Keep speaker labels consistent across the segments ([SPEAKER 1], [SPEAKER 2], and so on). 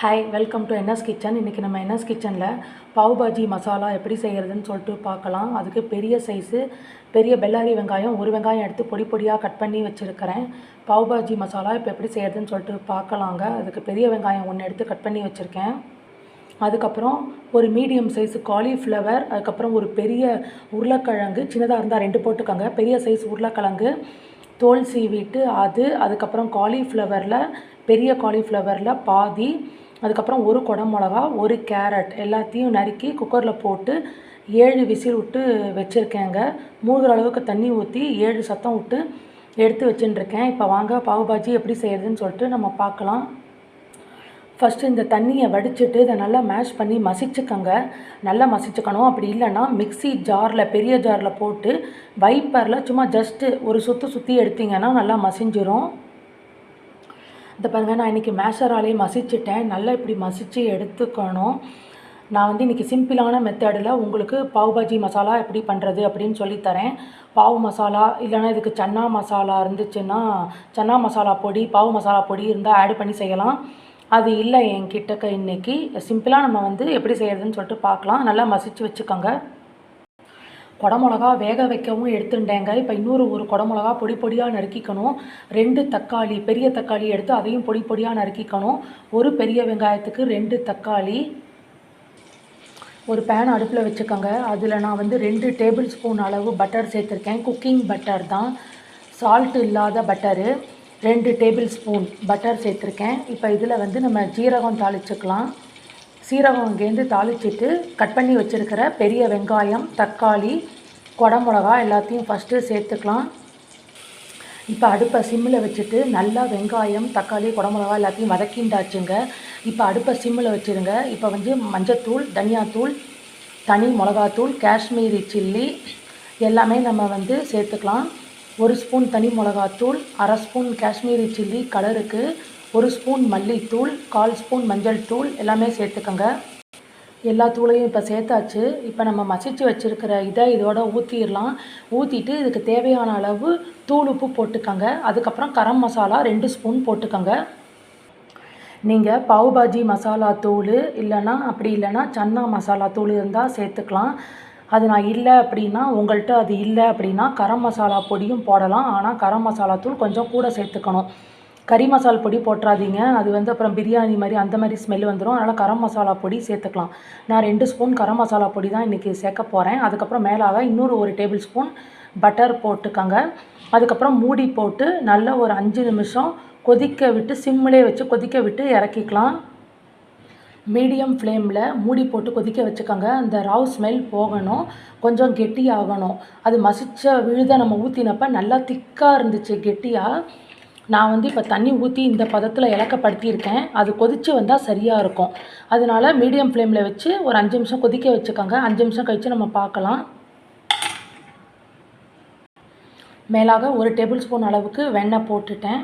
[SPEAKER 1] Hi welcome to N S kitchen இன்றைக்கி நம்ம NS கிச்சனில் பாவ் பாஜி மசாலா எப்படி செய்கிறதுன்னு சொல்லிட்டு பார்க்கலாம். அதுக்கு பெரிய சைஸு பெரிய பெல்லாரி வெங்காயம் ஒரு வெங்காயம் எடுத்து பொடி பொடியாக கட் பண்ணி வச்சுருக்கிறேன். பாவ் பாஜி மசாலா இப்போ எப்படி செய்கிறதுன்னு சொல்லிட்டு பார்க்கலாங்க. அதுக்கு பெரிய வெங்காயம் ஒன்று எடுத்து கட் பண்ணி வச்சுருக்கேன். அதுக்கப்புறம் ஒரு மீடியம் சைஸு காலிஃப்ளவர் அதுக்கப்புறம் ஒரு பெரிய உருளைக்கிழங்கு சின்னதாக இருந்தால் ரெண்டு போட்டுக்கோங்க. பெரிய சைஸ் உருளைக்கிழங்கு தோல் சீவிட்டு அது அதுக்கப்புறம் காலிஃப்ளவரில் பெரிய காலிஃப்ளவரில் பாதி அதுக்கப்புறம் ஒரு குடமிளகா ஒரு கேரட் எல்லாத்தையும் நறுக்கி குக்கரில் போட்டு ஏழு விசில் விட்டு வச்சுருக்கேங்க. மூழ்கிற அளவுக்கு தண்ணி ஊற்றி ஏழு சத்தம் விட்டு எடுத்து வச்சுட்டுருக்கேன். இப்போ வாங்க பாவு பாஜி எப்படி செய்கிறதுன்னு சொல்லிட்டு நம்ம பார்க்கலாம். ஃபஸ்ட்டு இந்த தண்ணியை வடிச்சிட்டு இதை நல்லா மேஷ் பண்ணி மசிச்சுக்கோங்க. நல்லா மசிச்சுக்கணும். அப்படி இல்லைன்னா மிக்ஸி ஜாரில் பெரிய ஜாரில் போட்டு வைப்பரில் சும்மா ஜஸ்ட்டு ஒரு சுற்று சுற்றி எடுத்தீங்கன்னா நல்லா மசிஞ்சிரும். இந்த பாருங்கள் நான் இன்றைக்கி மேஷராலே மசிச்சிட்டேன். நல்லா இப்படி மசித்து எடுத்துக்கணும். நான் வந்து இன்றைக்கி சிம்பிளான மெத்தடில் உங்களுக்கு பாவ் பாஜி மசாலா எப்படி பண்ணுறது அப்படின்னு சொல்லித்தரேன். பாவு மசாலா இல்லைன்னா இதுக்கு சன்னா மசாலா இருந்துச்சுன்னா சன்னா மசாலா பொடி பாவ் மசாலா பொடி இருந்தால் ஆட் பண்ணி செய்யலாம். அது இல்லை என்கிட்டக்க இன்றைக்கி சிம்பிளாக நம்ம வந்து எப்படி செய்கிறதுன்னு சொல்லிட்டு பார்க்கலாம். நல்லா மசித்து வச்சுக்கோங்க. குடமிளகா வேக வைக்கவும் எடுத்துட்டேங்க. இப்போ இன்னொரு ஒரு குடமிளகா பொடி பொடியாக நறுக்கிக்கணும். ரெண்டு தக்காளி பெரிய தக்காளி எடுத்து அதையும் பொடி பொடியாக நறுக்கிக்கணும். ஒரு பெரிய வெங்காயத்துக்கு ரெண்டு தக்காளி. ஒரு பேன் அடுப்பில் வச்சுக்கோங்க. அதில் நான் வந்து ரெண்டு டேபிள் ஸ்பூன் அளவு பட்டர் சேர்த்துருக்கேன். குக்கிங் பட்டர் தான். சால்ட் இல்லாத பட்டரு ரெண்டு டேபிள் ஸ்பூன் பட்டர் சேர்த்துருக்கேன். இப்போ இதில் வந்து நம்ம ஜீரகம் தாளிச்சுக்கலாம். சீரகம் அங்கேருந்து தாளிச்சிட்டு கட் பண்ணி வச்சுருக்கிற பெரிய வெங்காயம் தக்காளி குடமிளகா எல்லாத்தையும் ஃபஸ்ட்டு சேர்த்துக்கலாம். இப்போ அடுப்பை சிம்மில் வச்சுட்டு நல்லா வெங்காயம் தக்காளி குடமிளகா எல்லாத்தையும் வதக்கிண்டாச்சுங்க. இப்போ அடுப்பை சிம்மில் வச்சுருங்க. இப்போ வந்து மஞ்சத்தூள் தனியாத்தூள் தனி மிளகாத்தூள் காஷ்மீரி சில்லி எல்லாமே நம்ம வந்து சேர்த்துக்கலாம். ஒரு ஸ்பூன் தனி மிளகாத்தூள் அரை ஸ்பூன் காஷ்மீரி சில்லி கலருக்கு ஒரு ஸ்பூன் மல்லித்தூள் கால் ஸ்பூன் மஞ்சள் தூள் எல்லாமே சேர்த்துக்கோங்க. எல்லா தூளையும் இப்போ சேர்த்தாச்சு. இப்போ நம்ம மசிச்சு வச்சுருக்கிற இதை இதோட ஊற்றிடலாம் ஊற்றிட்டு இதுக்கு தேவையான அளவு தூள் உப்பு போட்டுக்கோங்க. அதுக்கப்புறம் கரம் மசாலா ரெண்டு ஸ்பூன் போட்டுக்கோங்க. நீங்கள் பாவ் பாஜி மசாலா தூள் இல்லைன்னா அப்படி இல்லைன்னா சன்னா மசாலா தூள் இருந்தால் சேர்த்துக்கலாம். அது நான் இல்லை அப்படின்னா உங்கள்கிட்ட அது இல்லை அப்படின்னா கரம் மசாலா பொடியும் போடலாம். ஆனால் கரம் மசாலா தூள் கொஞ்சம் கூட சேர்த்துக்கணும். கறி மசால் பொடி போட்டுறாதீங்க. அது வந்து அப்புறம் பிரியாணி மாதிரி அந்த மாதிரி ஸ்மெல் வந்துடும் அதனால் கரம் மசாலா பொடி சேர்த்துக்கலாம். நான் ரெண்டு ஸ்பூன் கரம் மசாலா பொடி தான் இன்றைக்கி சேர்க்க போகிறேன் அதுக்கப்புறம் மேலாக இன்னொரு ஒரு டேபிள் ஸ்பூன் பட்டர் போட்டுக்கோங்க. அதுக்கப்புறம் மூடி போட்டு நல்ல ஒரு அஞ்சு நிமிஷம் கொதிக்க விட்டு சிம்மிலே வச்சு கொதிக்க விட்டு இறக்கிக்கலாம். மீடியம் ஃப்ளேமில் மூடி போட்டு கொதிக்க வச்சுக்கோங்க. அந்த ராவ் ஸ்மெல் போகணும். கொஞ்சம் கெட்டியாகணும். அது மசித்த விழுத நம்ம ஊற்றினப்ப நல்லா திக்காக இருந்துச்சு கெட்டியாக நான் வந்து இப்போ தண்ணி ஊற்றி இந்த பதத்தில் இலக்கப்படுத்தியிருக்கேன். அது கொதித்து வந்தால் சரியாக இருக்கும். அதனால் மீடியம் ஃப்ளேமில் வச்சு ஒரு அஞ்சு நிமிஷம் கொதிக்க வச்சுக்கோங்க. அஞ்சு நிமிஷம் கழித்து நம்ம பார்க்கலாம். மேலாக ஒரு டேபிள் ஸ்பூன் அளவுக்கு வெண்ணெய் போட்டுட்டேன்.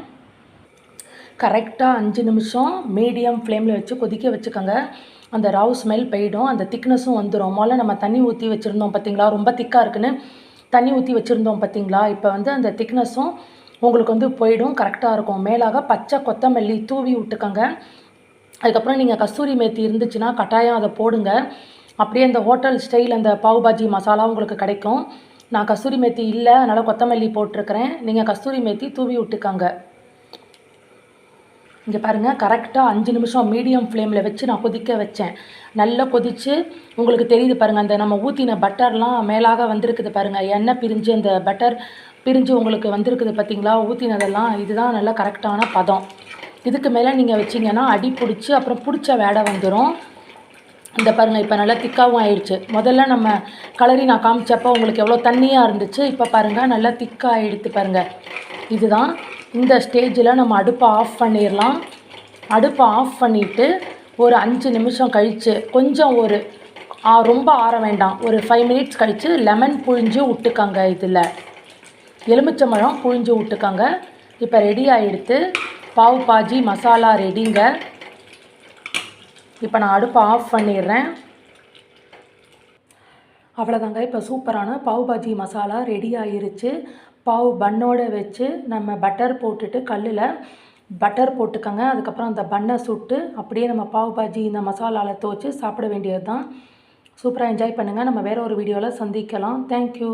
[SPEAKER 1] கரெக்டாக அஞ்சு நிமிஷம் மீடியம் ஃப்ளேமில் வச்சு கொதிக்க வச்சுக்கோங்க. அந்த ராவ் ஸ்மெல் போயிடும். அந்த திக்னஸும் வந்துடும் முதல்ல நம்ம தண்ணி ஊற்றி வச்சுருந்தோம் பார்த்தீங்களா ரொம்ப திக்காக இருக்குன்னு தண்ணி ஊற்றி வச்சுருந்தோம் பார்த்தீங்களா இப்போ வந்து அந்த திக்னஸும் உங்களுக்கு வந்து போயிடும் கரெக்டாக இருக்கும். மேலாக பச்சை கொத்தமல்லி தூவி விட்டுக்கோங்க. அதுக்கப்புறம் நீங்கள் கஸ்தூரி மேத்தி இருந்துச்சுன்னா கட்டாயம் அதை போடுங்க. அப்படியே அந்த ஹோட்டல் ஸ்டைல் அந்த பாவ் பாஜி மசாலா உங்களுக்கு கிடைக்கும். நான் கஸ்தூரி மேத்தி இல்லை அதனால் கொத்தமல்லி போட்டிருக்கிறேன். நீங்கள் கஸ்தூரி மேத்தி தூவி விட்டுக்கோங்க. இங்கே பாருங்கள் கரெக்டாக அஞ்சு நிமிஷம் மீடியம் ஃப்ளேமில் வச்சு நான் கொதிக்க வச்சேன். நல்லா கொதித்து உங்களுக்கு தெரியுது பாருங்கள் அந்த நம்ம ஊற்றின பட்டர்லாம் மேலாக வந்திருக்குது பாருங்கள் எண்ணெய் பிரிஞ்சு அந்த பட்டர் பிரிஞ்சு உங்களுக்கு வந்திருக்குது பார்த்தீங்களா ஊற்றினதெல்லாம் இதுதான் நல்லா கரெக்டான பதம். இதுக்கு மேலே நீங்கள் வச்சிங்கன்னா அடி பிடிச்சி அப்புறம் பிடிச்ச வேடை வந்துடும் இந்த பாருங்கள் இப்போ நல்லா திக்காகவும் ஆயிடுச்சு. முதல்ல நம்ம கலரி நான் காமிச்சப்போ உங்களுக்கு எவ்வளோ தண்ணியாக இருந்துச்சு இப்போ பாருங்கள் நல்லா திக்காக ஆகிடுத்து பாருங்கள் இதுதான் இந்த ஸ்டேஜில் நம்ம அடுப்பை ஆஃப் பண்ணிடலாம் அடுப்பை ஆஃப் பண்ணிவிட்டு ஒரு அஞ்சு நிமிஷம் கழித்து கொஞ்சம் ஒரு ரொம்ப ஆற வேண்டாம். ஒரு ஃபைவ் மினிட்ஸ் கழித்து லெமன் புழிஞ்சு விட்டுக்கோங்க இதில். எலுமிச்சம்பழம் புழிஞ்சு விட்டுக்கோங்க. இப்போ ரெடி ஆகிடுத்து பாவ் பாஜி மசாலா ரெடிங்க இப்போ நான் அடுப்பை ஆஃப் பண்ணிடுறேன் அவ்வளோதாங்க இப்போ சூப்பரான பாவ் பாஜி மசாலா ரெடி ஆயிருச்சு. பாவ் பன்னோட வச்சு நம்ம பட்டர் போட்டுட்டு கல்லில் பட்டர் போட்டுக்கோங்க. அதுக்கப்புறம் அந்த பன்னை சுட்டு அப்படியே நம்ம பாவ் பாஜி இந்த மசாலாவில் துவச்சி சாப்பிட வேண்டியது தான் சூப்பராக என்ஜாய் பண்ணுங்கள் நம்ம வேறு ஒரு வீடியோவில் சந்திக்கலாம். தேங்க்யூ